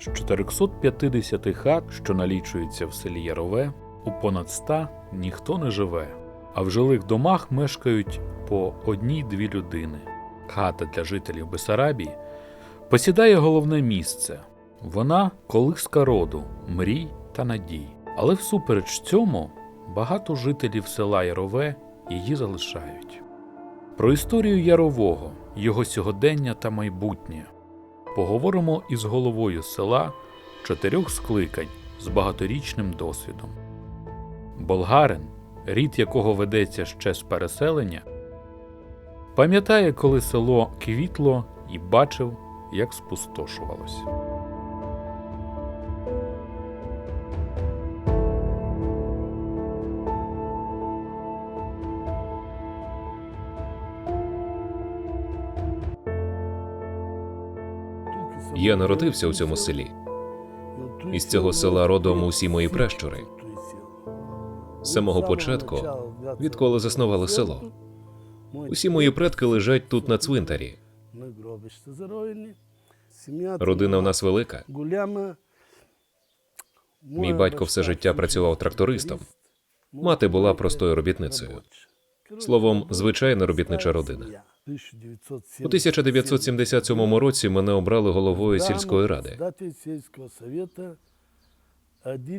З 450 хат, що налічуються в селі Ярове, у понад 100 ніхто не живе, а в жилих домах мешкають по одній-дві людини. Хата для жителів Бесарабії посідає головне місце. Вона колиска роду, мрій та надій. Але всупереч цьому багато жителів села Ярове її залишають. Про історію Ярового, його сьогодення та майбутнє поговоримо із головою села чотирьох скликань з багаторічним досвідом. Болгарин, рід якого ведеться ще з переселення, пам'ятає, коли село квітло і бачив, як спустошувалось. Я народився у цьому селі. Із цього села родом усі мої пращури. З самого початку, відколи заснували село. Усі мої предки лежать тут на цвинтарі. Родина в нас велика. Мій батько все життя працював трактористом. Мати була простою робітницею. Словом, звичайна робітнича родина. У 1977 році мене обрали головою сільської ради.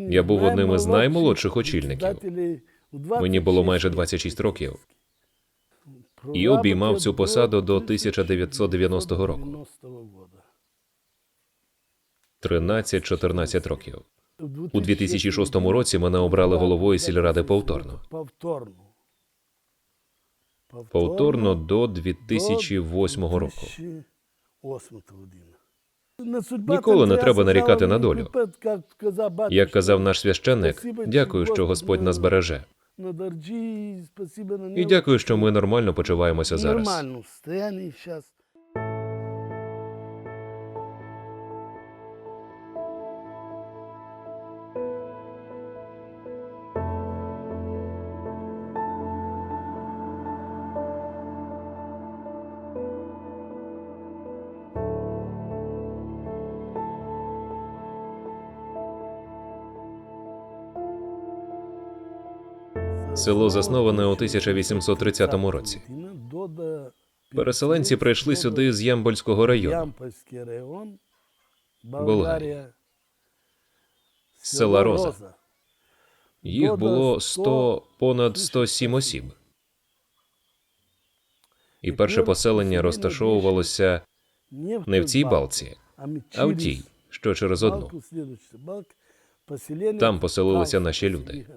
Я був одним із наймолодших очільників. Мені було майже 26 років. І обіймав цю посаду до 1990 року. 13-14 років. У 2006 році мене обрали головою сільради повторно. Повторно до 2008 року. Ніколи не треба нарікати на долю. Як казав наш священник, дякую, що Господь нас береже. І дякую, що ми нормально почуваємося зараз. Село засноване у 1830 році. Переселенці прийшли сюди з Ямбольського району, Болгарія. села Роза. Їх було 100, понад 107 осіб. І перше поселення розташовувалося не в цій балці, а в тій, що через одну. Там поселилися наші люди.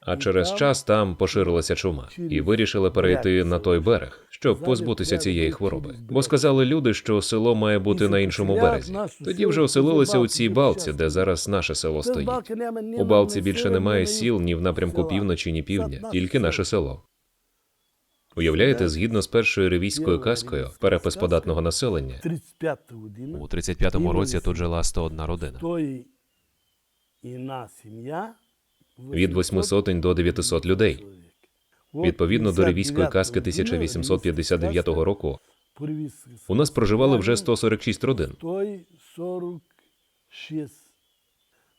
А через час там поширилася чума, і вирішили перейти на той берег, щоб позбутися цієї хвороби. Бо сказали люди, що село має бути на іншому березі. Тоді вже оселилися у цій балці, де зараз наше село стоїть. У балці більше немає сіл ні в напрямку півночі, ні півдня, тільки наше село. Уявляєте, згідно з першою ревізькою казкою, перепис податного населення у 35-му році тут жила 101 родина. Від восьми сотень до 900 людей. Відповідно до ревізької казки 1859 року, у нас проживали вже 146 родин.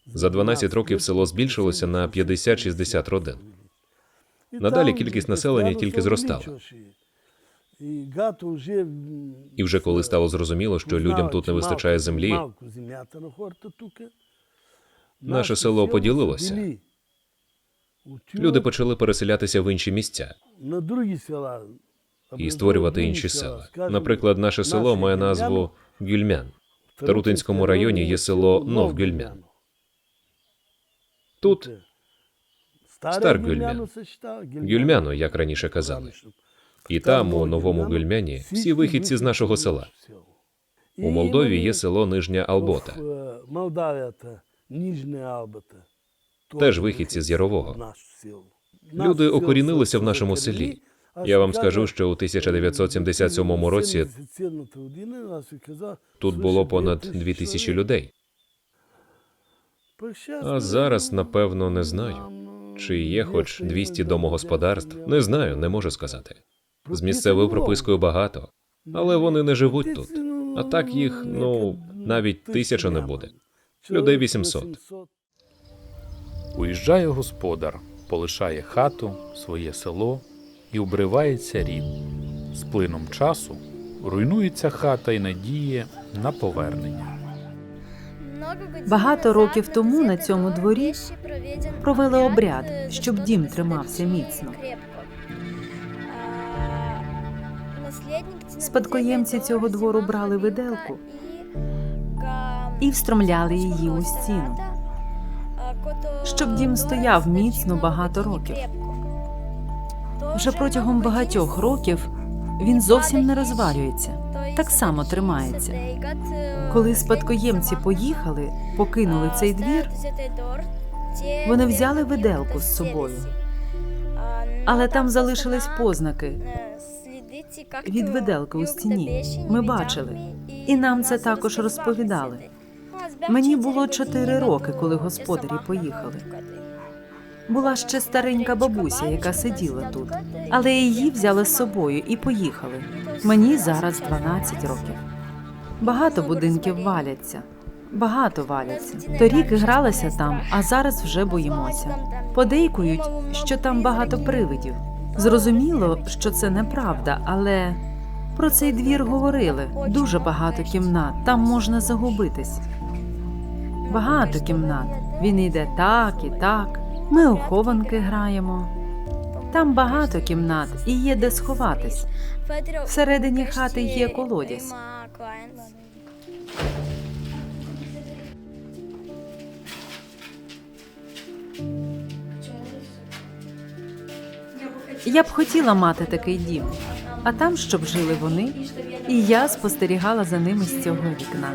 За 12 років село збільшилося на 50-60 родин. Надалі кількість населення тільки зростала. І вже коли стало зрозуміло, що людям тут не вистачає землі, наше село поділилося. Люди почали переселятися в інші місця і створювати інші села. Наприклад, наше село має назву Гюльмян. В Тарутинському районі є село Новгюльмян. Тут Старгюльмян. Гюльмяно, як раніше казали. І там, у новому Гюльмяні, всі вихідці з нашого села. У Молдові є село Нижня Албота, теж вихідці з Ярового. Люди окорінилися в нашому селі. Я вам скажу, що у 1977 році тут було понад 2000 людей. А зараз, напевно, не знаю. Чи є хоч 200 домогосподарств? Не знаю, не можу сказати. З місцевою пропискою багато, але вони не живуть тут. А так їх, ну, навіть тисяча не буде. Людей 800. Уїжджає господар, полишає хату, своє село і обривається рід. З плином часу руйнується хата і надіє на повернення. Багато років тому на цьому дворі провели обряд, щоб дім тримався міцно. Спадкоємці цього двору брали виделку і встромляли її у стіну, щоб дім стояв міцно багато років. Вже протягом багатьох років він зовсім не розвалюється, так само тримається. Коли спадкоємці поїхали, покинули цей двір, вони взяли виделку з собою, але там залишились познаки від виделки у стіні. Ми бачили, і нам це також розповідали. Мені було чотири роки, коли господарі поїхали. Була ще старенька бабуся, яка сиділа тут, але її взяли з собою і поїхали. Мені зараз 12 років. Багато будинків валяться. Багато валяться. Торік гралася там, а зараз вже боїмося. Подейкують, що там багато привидів. Зрозуміло, що це неправда, але про цей двір говорили. Дуже багато кімнат, там можна загубитись. Багато кімнат. Він йде так і так. Ми у хованки граємо. Там багато кімнат і є де сховатись. Всередині хати є колодязь. Я б хотіла мати такий дім, а там, щоб жили вони, і я спостерігала за ними з цього вікна.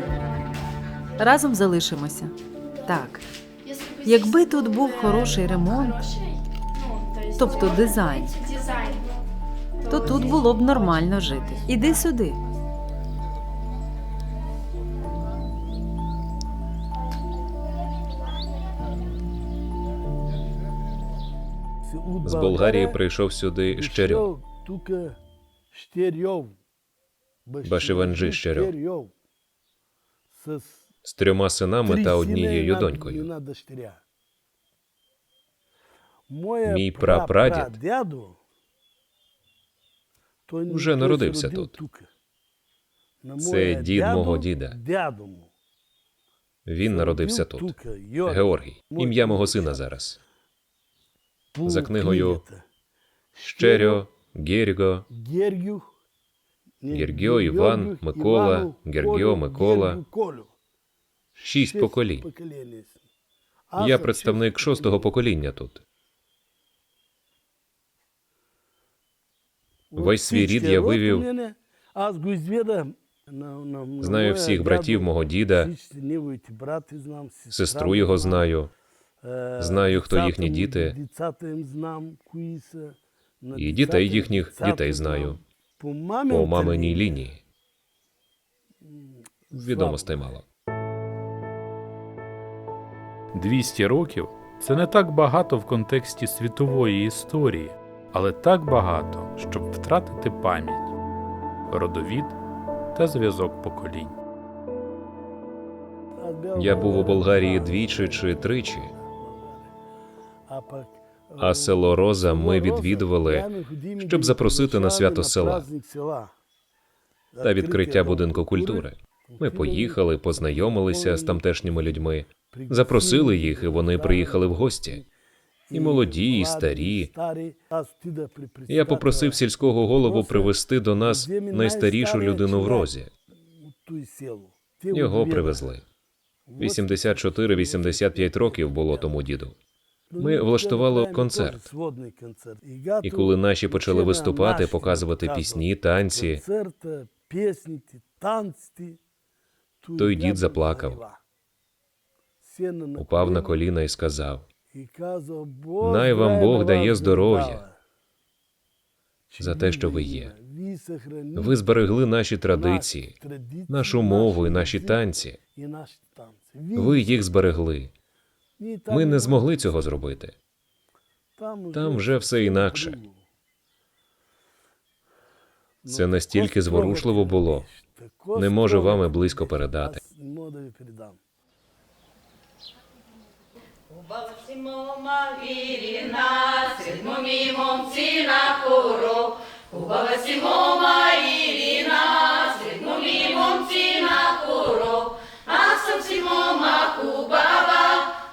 Разом залишимося. Так, якби тут був хороший ремонт, тобто дизайн, то тут було б нормально жити. Іди сюди. З Болгарії прийшов сюди Щерьов. Башиванджи Щерьов. З трьома синами та однією донькою. Мій прапрадід вже народився тут. Це дід мого діда. Він народився тут. Георгій, ім'я мого сина зараз. За книгою Щерьо, Герго, Гергьо, Іван, Микола, Гергьо, Микола. Шість поколінь. Я представник шостого покоління тут. Весь свій рід я вивів. Знаю всіх братів мого діда, сестру його знаю, Знаю, хто їхні діти, і дітей їхніх дітей знаю. По маминій лінії. Відомостей мало. 200 років це не так багато в контексті світової історії, але так багато, щоб втратити пам'ять, родовід та зв'язок поколінь. Я був у Болгарії двічі чи тричі, а село Роза ми відвідували щоб запросити на свято села та відкриття будинку культури. Ми поїхали, познайомилися з тамтешніми людьми, запросили їх, і вони приїхали в гості. І молоді, і старі. Я попросив сільського голову привезти до нас найстарішу людину в розі. Його привезли. 84-85 років було тому діду. Ми влаштували концерт. І коли наші почали виступати, показувати пісні, танці, той дід заплакав. Упав на коліна і сказав: Най вам Бог дає здоров'я за те, що ви є. Ви зберегли наші традиції, нашу мову і наші танці. Ви їх зберегли. Ми не змогли цього зробити. Там вже все інакше. Це настільки зворушливо було. Не можу вам і близько передати. Ubavsimo Marina, sedmo mimom sina koro. Ubavsimo Marina, sedmo mimom sina koro. Asam simo ma kubaba,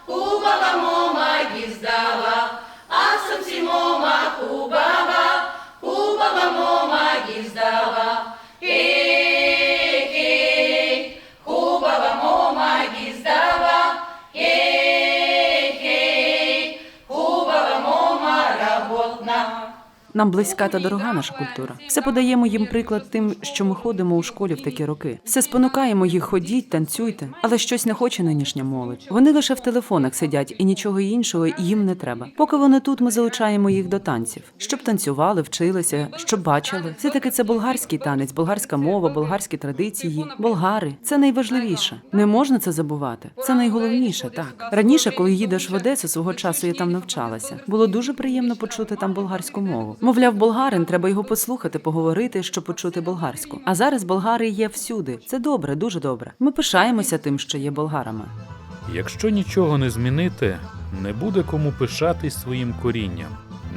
kubaba moma gizdava. Asam simo ma Нам близька та дорога наша культура. Все подаємо їм приклад тим, що ми ходимо у школі в такі роки. Все спонукаємо їх ходіть, танцюйте, але щось не хоче нинішня молодь. Вони лише в телефонах сидять і нічого іншого їм не треба. Поки вони тут, ми залучаємо їх до танців, щоб танцювали, вчилися, щоб бачили. Все таки це болгарський танець, болгарська мова, болгарські традиції. Болгари це найважливіше. Не можна це забувати. Це найголовніше. Так раніше, коли їдеш в Одесу, свого часу я там навчалася. Було дуже приємно почути там болгарську мову. Мовляв, болгарин, треба його послухати, поговорити, щоб почути болгарську. А зараз болгари є всюди. Це добре, дуже добре. Ми пишаємося тим, що є болгарами. Якщо нічого не змінити, не буде кому пишатись своїм корінням,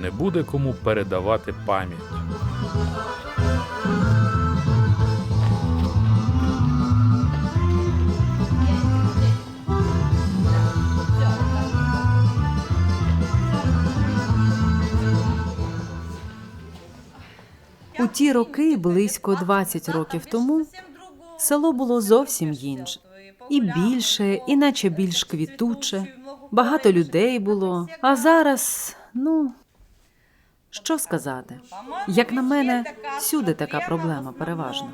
не буде кому передавати пам'ять. У ті роки, близько 20 років тому, село було зовсім інше. І більше, і наче більш квітуче. Багато людей було. А зараз, ну що сказати? Як на мене, всюди така проблема переважно.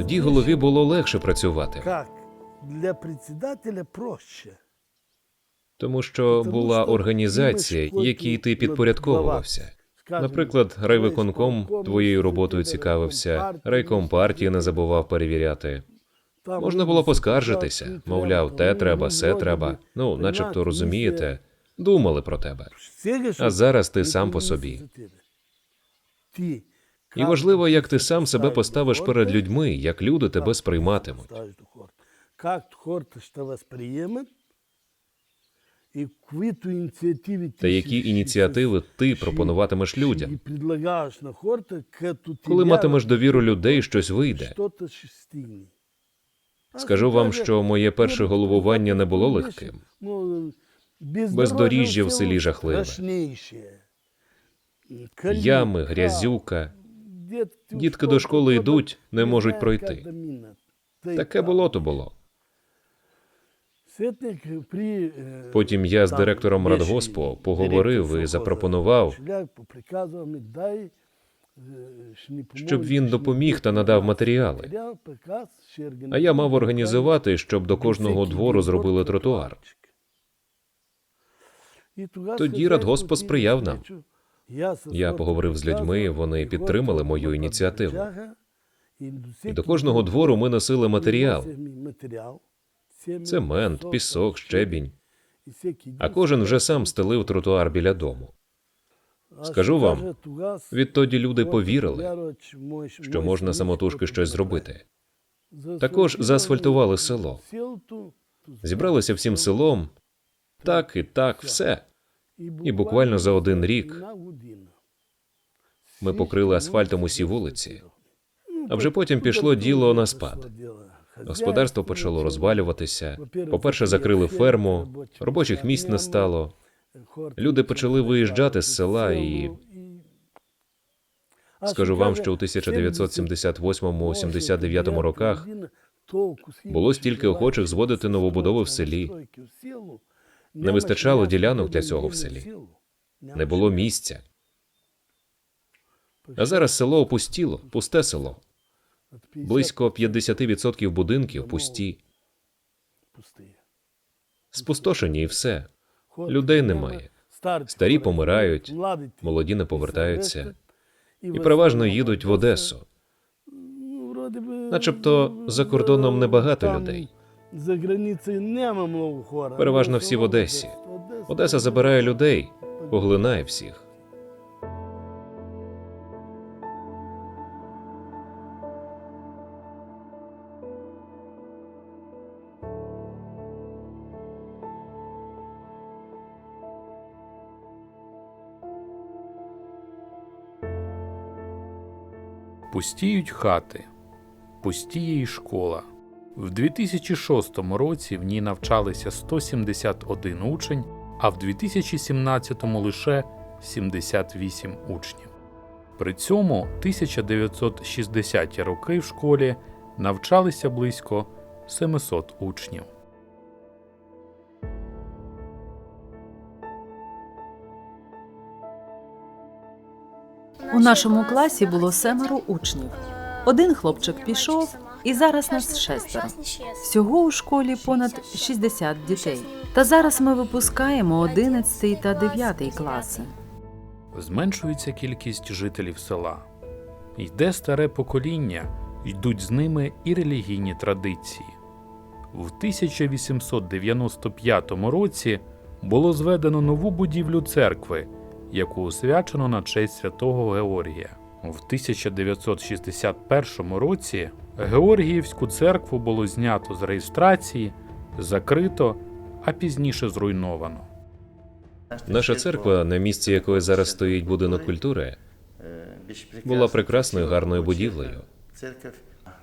Тоді голові було легше працювати? Для председателя проще. тому що була організація, якій ти підпорядковувався. Наприклад, райвиконком твоєю роботою цікавився, райком партії не забував перевіряти. Можна було поскаржитися, мовляв, те треба, се треба. Ну, начебто розумієте, думали про тебе. А зараз ти сам по собі. І важливо, як ти сам себе поставиш перед людьми, як люди тебе сприйматимуть. Та які ініціативи ти пропонуватимеш людям, коли матимеш довіру людей, щось вийде. Скажу вам, що моє перше головування не було легким. Ну, Бездоріжжя в селі жахливе. Ями, грязюка. Дітки до школи йдуть, не можуть пройти. Таке було. е, Потім я з директором радгоспу поговорив і запропонував, щоб він допоміг та надав матеріали. А я мав організувати, щоб до кожного двору зробили тротуар. Тоді радгосп посприяв нам. Я поговорив з людьми, вони підтримали мою ініціативу. І до кожного двору ми носили матеріал: цемент, пісок, щебінь. А кожен вже сам стелив тротуар біля дому. Скажу вам, Відтоді люди повірили, що можна самотужки щось зробити. Також заасфальтували село. Зібралися всім селом, так і так, все. І буквально за один рік ми покрили асфальтом усі вулиці. А вже потім пішло діло на спад. Господарство почало розвалюватися. По-перше, закрили ферму, робочих місць не стало. Люди почали виїжджати з села, і скажу вам, що у 1978-79 роках було стільки охочих зводити новобудови в селі. Не вистачало ділянок для цього в селі. Не було місця. А зараз село опустіло, пусте село. Близько 50% будинків пусті, спустошені і все. Людей немає. Старі помирають, молоді не повертаються. і переважно їдуть в Одесу. Начебто за кордоном небагато людей. Переважно всі в Одесі. Одеса забирає людей, поглинає всіх. Пустіють хати, пустіє і школа. В 2006 році в ній навчалися 171 учень, а в 2017 лише 78 учнів. При цьому 1960-ті роки в школі навчалися близько 700 учнів. У нашому класі було семеро учнів. Один хлопчик пішов, і зараз нас шестеро. Всього у школі понад 60 дітей. Та зараз ми випускаємо 11 та 9 класи. Зменшується кількість жителів села. Йде старе покоління, йдуть з ними і релігійні традиції. В 1895 році було зведено нову будівлю церкви, яку освячено на честь святого Георгія. В 1961 році Георгіївську церкву було знято з реєстрації, закрито, а пізніше зруйновано. Наша церква, на місці якої зараз стоїть будинок культури, була прекрасною гарною будівлею,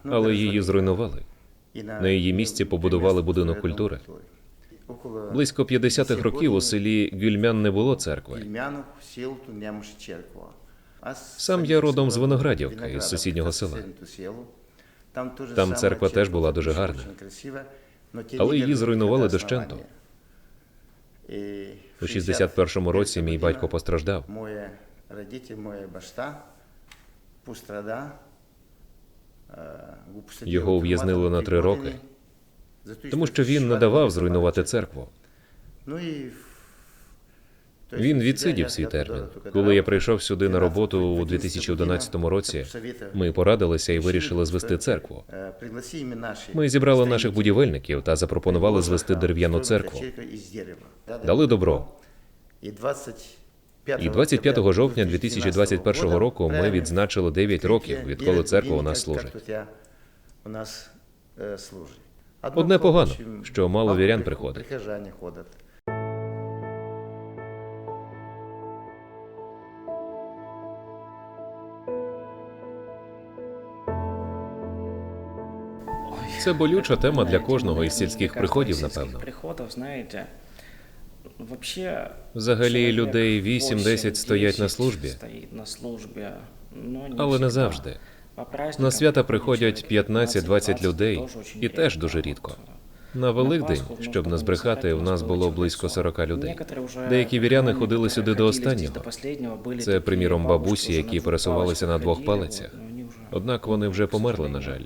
але її зруйнували. На її місці побудували будинок культури. Близько 50-х років у селі Гюльмян не було церкви. Сам я родом з Виноградівки, із сусіднього села. Там церква теж була дуже гарна. Але її зруйнували дощенту. У 61-му році мій батько постраждав. Пострада. Його ув'язнили на три роки, Тому що він не давав зруйнувати церкву. Ну Він відсидів свій термін. Коли я прийшов сюди на роботу у 2011 році, ми порадилися і вирішили звести церкву. Ми зібрали наших будівельників та запропонували звести дерев'яну церкву. Дали добро. І 25 жовтня 2021 року ми відзначили 9 років, відколи церква у нас служить. Одне погано, що мало вірян приходить. Це болюча тема для кожного із сільських приходів, напевно. Взагалі людей 8-10 стоять на службі, не але не завжди. На свята приходять чоловік 15-20 людей, і теж дуже рідко. На Великдень, щоб не збрехати, у нас було близько 40 40. людей. Деякі віряни ходили сюди до останнього. Це, приміром, бабусі, які пересувалися на двох палицях. Однак вони вже померли, на жаль.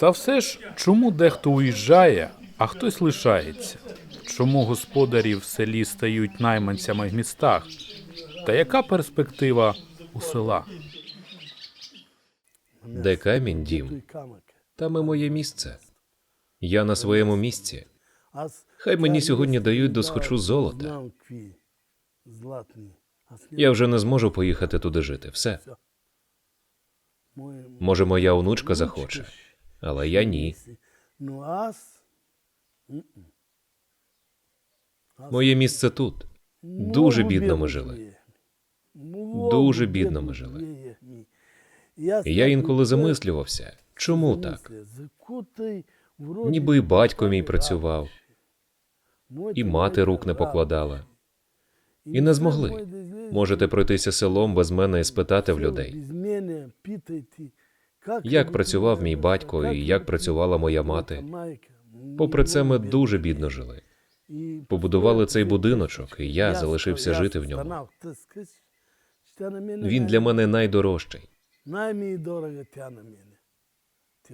Та все ж, чому дехто уїжджає, а хтось лишається? Чому господарі в селі стають найманцями в містах? Та яка перспектива у села? Де камінь, дім, там і моє місце. Я на своєму місці. Хай мені сьогодні дають досхочу золота. Я вже не зможу поїхати туди жити. Все. Може, моя онучка захоче, але я ні. Моє місце тут. Дуже бідно ми жили. Дуже бідно ми жили. Я інколи замислювався, чому так? Ніби і батько мій працював, і мати рук не покладала. І не змогли. Можете пройтися селом без мене і спитати в людей, як працював мій батько і як працювала моя мати. Попри це, ми дуже бідно жили. Побудували цей будиночок, і я залишився жити в ньому. Він для мене найдорожчий.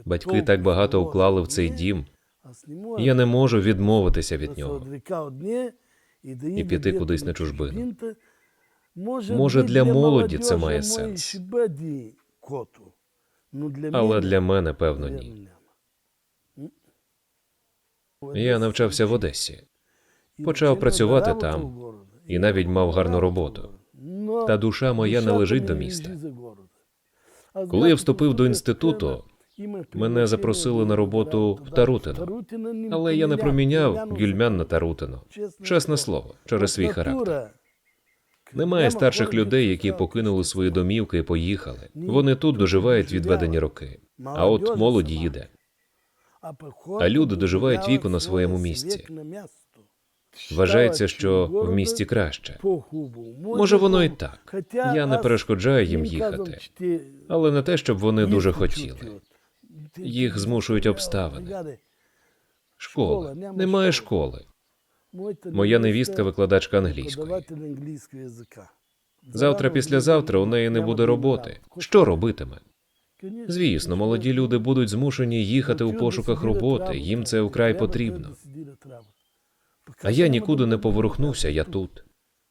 Батьки так багато вклали в цей дім. Я не можу відмовитися від нього. і піти кудись на чужбину. Може, для молоді це має сенс. Але для мене, певно, ні. Я навчався в Одесі почав працювати там і навіть мав гарну роботу. Та душа моя не лежить до міста. Коли я вступив до інституту, мене запросили на роботу в Тарутино, але я не проміняв гюльмян на Тарутино. Чесне слово, через свій характер. Немає старших людей, які покинули свої домівки і поїхали. Вони тут доживають відведені роки. А от молоді їде. А люди доживають віку на своєму місці. Вважається, що в місті краще. Може, воно і так. Я не перешкоджаю їм їхати, але не те, щоб вони дуже хотіли. Їх змушують обставини. Школа. Немає школи. Моя невістка викладачка англійської. Завтра, післязавтра у неї не буде роботи. Що робитиме? Звісно, молоді люди будуть змушені їхати у пошуках роботи. Їм це вкрай потрібно. А я нікуди не поворухнуся, я тут.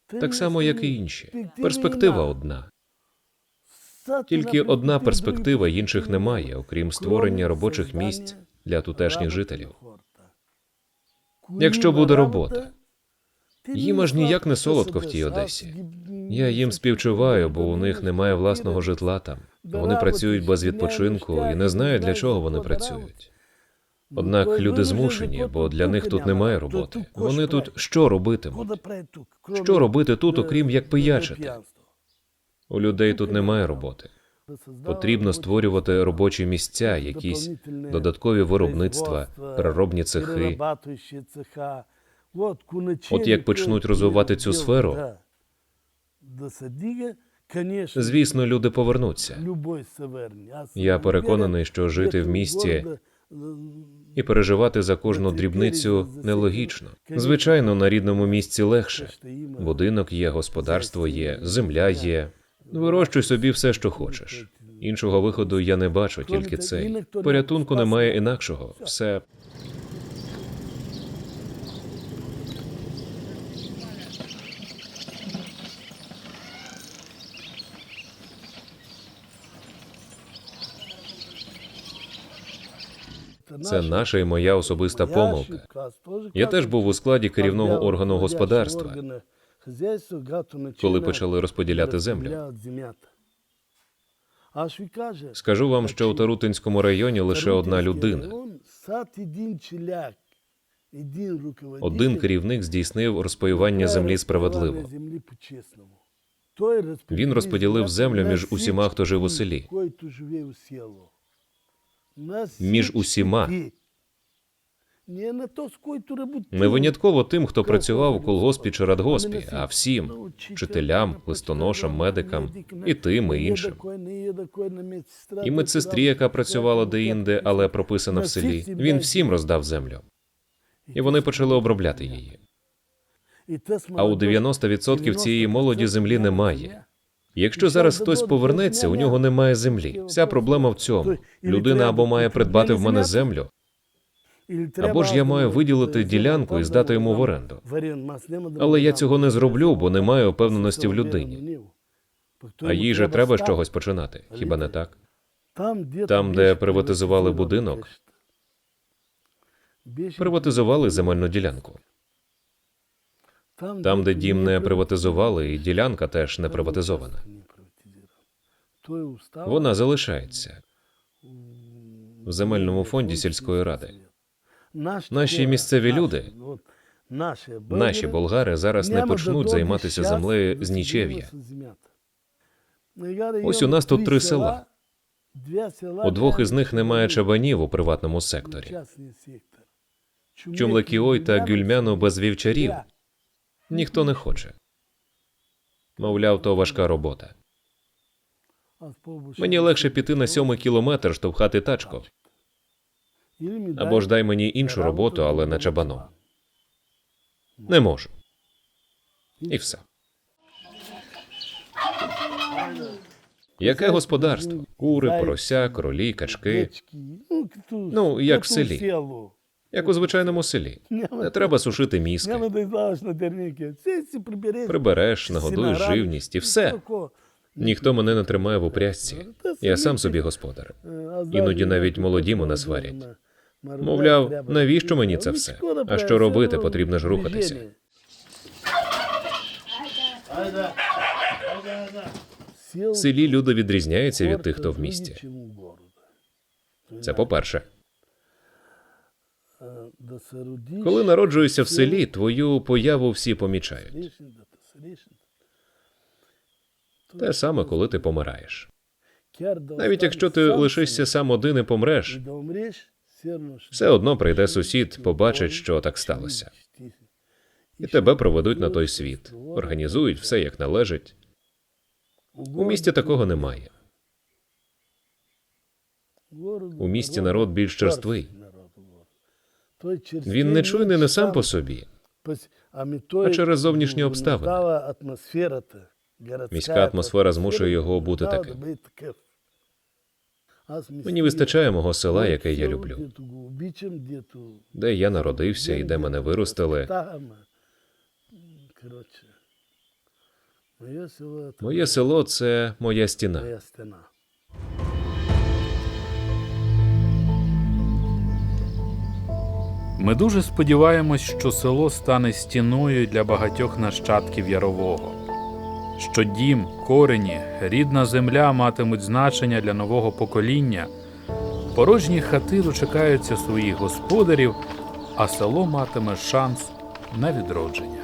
Так само, як і інші. Перспектива одна. Тільки одна перспектива, інших немає, окрім створення робочих місць для тутешніх жителів. Якщо буде робота, їм аж ніяк не солодко в тій Одесі. Я їм співчуваю, бо у них немає власного житла там. Вони працюють без відпочинку і не знають, для чого вони працюють. Однак люди змушені, бо для них тут немає роботи. Вони тут що робитимуть? Що робити тут, окрім як пиячити? У людей тут немає роботи. Потрібно створювати робочі місця, якісь додаткові виробництва, переробні цехи. От як почнуть розвивати цю сферу, Звісно, люди повернуться. Я переконаний, що жити в місті і переживати за кожну дрібницю нелогічно. Звичайно, на рідному місці легше. Будинок є, господарство є, земля є. Вирощуй собі все, що хочеш. Іншого виходу я не бачу, тільки цей. Порятунку немає інакшого. Все це наша і моя особиста помилка. Я теж був у складі керівного органу господарства, коли почали розподіляти землю. Скажу вам, що у Тарутинському районі лише одна людина. Один керівник здійснив розпаювання землі справедливо. Він розподілив землю між усіма, хто жив у селі. Між усіма. Не винятково тим, хто працював у колгоспі чи радгоспі, а всім вчителям, листоношам, медикам і тим, і іншим. І медсестрі, яка працювала деінде, але прописана в селі. Він всім роздав землю. І вони почали обробляти її. А у 90% цієї молоді землі немає. Якщо зараз хтось повернеться, у нього немає землі. Вся проблема в цьому. Людина або має придбати в мене землю, або ж я маю виділити ділянку і здати йому в оренду. Але я цього не зроблю, бо не маю впевненості в людині. А їй же треба з чогось починати. Хіба не так? Там, де приватизували будинок, приватизували земельну ділянку. Там, де дім не приватизували, і ділянка теж не приватизована. Вона залишається в земельному фонді сільської ради. Наші місцеві люди, наші болгари зараз не почнуть займатися землею з нічев'я. Ось у нас тут три села. У двох із них немає чабанів у приватному секторі. Чумлекіой та Гюльмяну без вівчарів ніхто не хоче. Мовляв, то важка робота. Мені легше піти на сьомий кілометр штовхати тачку. Або ж дай мені іншу роботу, але не чабаном. Не можу. І все. Яке господарство? Кури, порося, кролі, качки. Ну, як в селі. Як у звичайному селі. Не треба сушити мізки. Прибереш, нагодуєш живність і все. Ніхто мене не тримає в упряжці. Я сам собі господар. Іноді навіть молоді мене сварять. Мовляв, навіщо мені це все? А що робити? Потрібно ж рухатися. В селі люди відрізняються від тих, хто в місті. Це по-перше. Коли народжуєшся в селі, твою появу всі помічають. Те саме, коли ти помираєш. Навіть якщо ти лишишся сам один і помреш, все одно прийде сусід, побачить, що так сталося. І тебе проведуть на той світ, організують все як належить. У місті такого немає. У місті народ більш черствий. Він не чуйний не сам по собі, а через зовнішні обставини. Міська атмосфера змушує його бути таким. Мені вистачає мого села, яке я люблю, де я народився і де мене виростили. Моє село це моя стіна. Ми дуже сподіваємось, що село стане стіною для багатьох нащадків Ярового, що дім, корені, рідна земля матимуть значення для нового покоління, порожні хати дочекаються своїх господарів, а село матиме шанс на відродження.